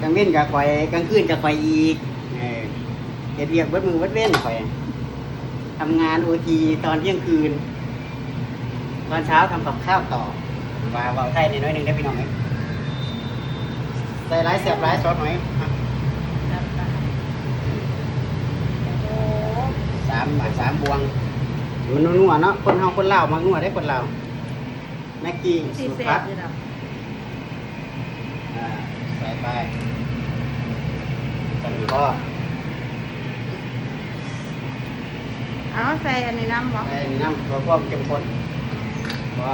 กลางเว้นกับข่อยกลางคืนกับข่อยอีกเออเฮ็ดเรียกเบิดมือเบิดเว้นข่อยทำงานโอทีตอนเที่ยงคืน ตอนเช้าทำกับข้าวต่อว่าเว่าไทยนิดหน้อยหนึงได้พี่น้องไหมใส่ร้ายเสียบร้ายซอสหน่อยอะครับค่ะโอ้สามบาทสามบวงมันนัวๆเนาะคนเฮาคนลาวมักนัวได้คนลาวแม็กกี้สีสูตรเสร็พัจดเลยนะอ่าใส่ไปใส่ ก็เอาใส่อันนี้น้ำบ่ใส่น้ำตัวความเข้มข้นก็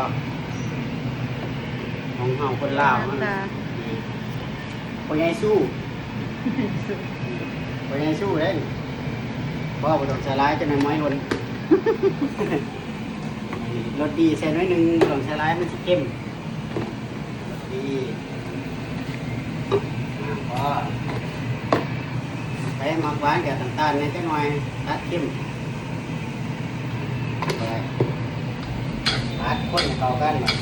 ของเฮาคนลาวมันตาคนใหญ่สู้คนใหญ่สู้ได้เพราะว่าบ่ต้องใส่ร้ายจนในไม้หล่นรสดีใส่น้อยหนึงบ่ต้องใส่ร้ายมันสิเข้มรสดีอ่าพอ ไปมักหวานกับน้ำตาลในจักหน่อยตัดเข้มไปตัดคนเข้ากันหน่อย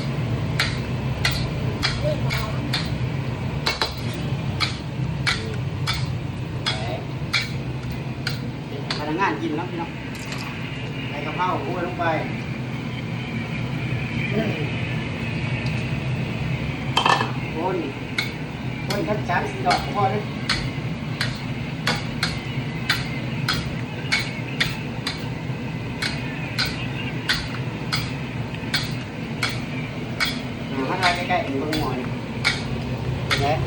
พนักงานกินแล้วพี่น้องใส่กะเพราคั่วลงไปคนคนทักสามสี่ดอกพอเลย cái em cũng ngồi đấy.